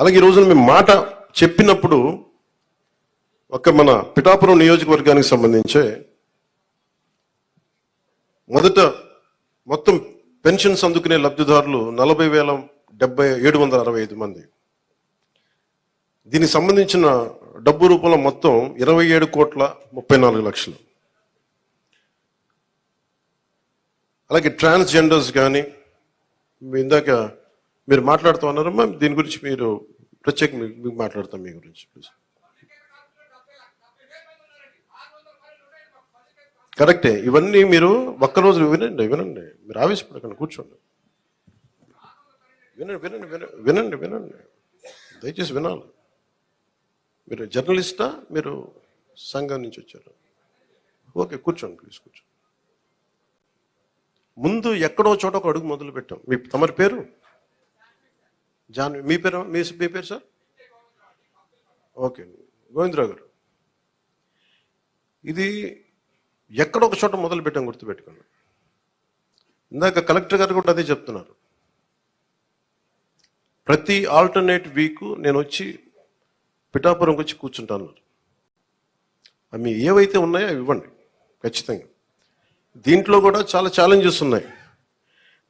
అలాగే ఈ రోజున మేము మాట చెప్పినప్పుడు ఒక మన పిఠాపురం నియోజకవర్గానికి సంబంధించే మొదట మొత్తం పెన్షన్స్ అందుకునే లబ్ధిదారులు నలభై వేల డెబ్బై ఏడు వందల అరవై ఐదు మంది. దీనికి సంబంధించిన డబ్బు రూపంలో మొత్తం ఇరవై ఏడు కోట్ల ముప్పై నాలుగు లక్షలు. అలాగే ట్రాన్స్జెండర్స్ కానీ మీ ఇందాక మీరు మాట్లాడుతూ ఉన్నారమ్మా దీని గురించి మీరు ప్రత్యేక మీకు మాట్లాడతాం మీ గురించి ప్లీజ్ కరెక్టే. ఇవన్నీ మీరు ఒక్కరోజు వినండి వినండి. మీరు ఆవేశపడకండి కూర్చోండి. వినండి వినండి వినండి వినండి వినండి. దయచేసి వినాలి. మీరు జర్నలిస్టా? మీరు సంఘం నుంచి వచ్చారు? ఓకే కూర్చోండి ప్లీజ్ కూర్చోండి. ముందు ఎక్కడో చోట ఒక అడుగు మొదలు పెట్టాం మీ తమరి పేరు? జాన్ మీ పేరు మీ మీ పేరు సార్? ఓకే గోవిందరావు గారు. ఇది ఎక్కడ ఒక చోట మొదలు పెట్టాం గుర్తుపెట్టుకోండి. ఇందాక కలెక్టర్ గారు కూడా అదే చెప్తున్నారు. ప్రతి ఆల్టర్నేట్ వీక్ నేను వచ్చి పిఠాపురంకి వచ్చి కూర్చుంటాను. అవి ఏవైతే ఉన్నాయో అవి ఇవ్వండి ఖచ్చితంగా. దీంట్లో కూడా చాలా ఛాలెంజెస్ ఉన్నాయి.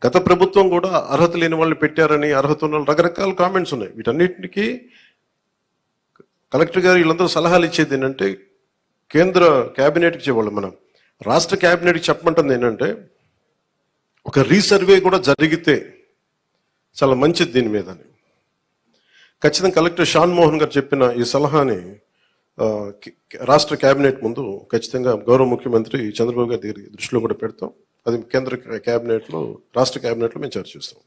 గత ప్రభుత్వం కూడా అర్హత లేని వాళ్ళని పెట్టారని అర్హత ఉన్న రకరకాల కామెంట్స్ ఉన్నాయి. వీటన్నిటికీ కలెక్టర్ గారు వీళ్ళందరూ సలహాలు ఇచ్చేది ఏంటంటే కేంద్ర క్యాబినెట్కి చెప్పాలి మనం. రాష్ట్ర క్యాబినెట్కి చెప్పమంటుంది ఏంటంటే ఒక రీసర్వే కూడా జరిగితే చాలా మంచిది దీని మీద ఖచ్చితంగా కలెక్టర్ షాన్ మోహన్ గారు చెప్పిన ఈ సలహాని రాష్ట్ర కేబినెట్ ముందు ఖచ్చితంగా గౌరవ ముఖ్యమంత్రి చంద్రబాబు గారి దగ్గర దృష్టిలో కూడా పెడతాం. అది కేంద్ర క్యాబినెట్లో రాష్ట్ర క్యాబినెట్లో మేము చర్చిస్తాం.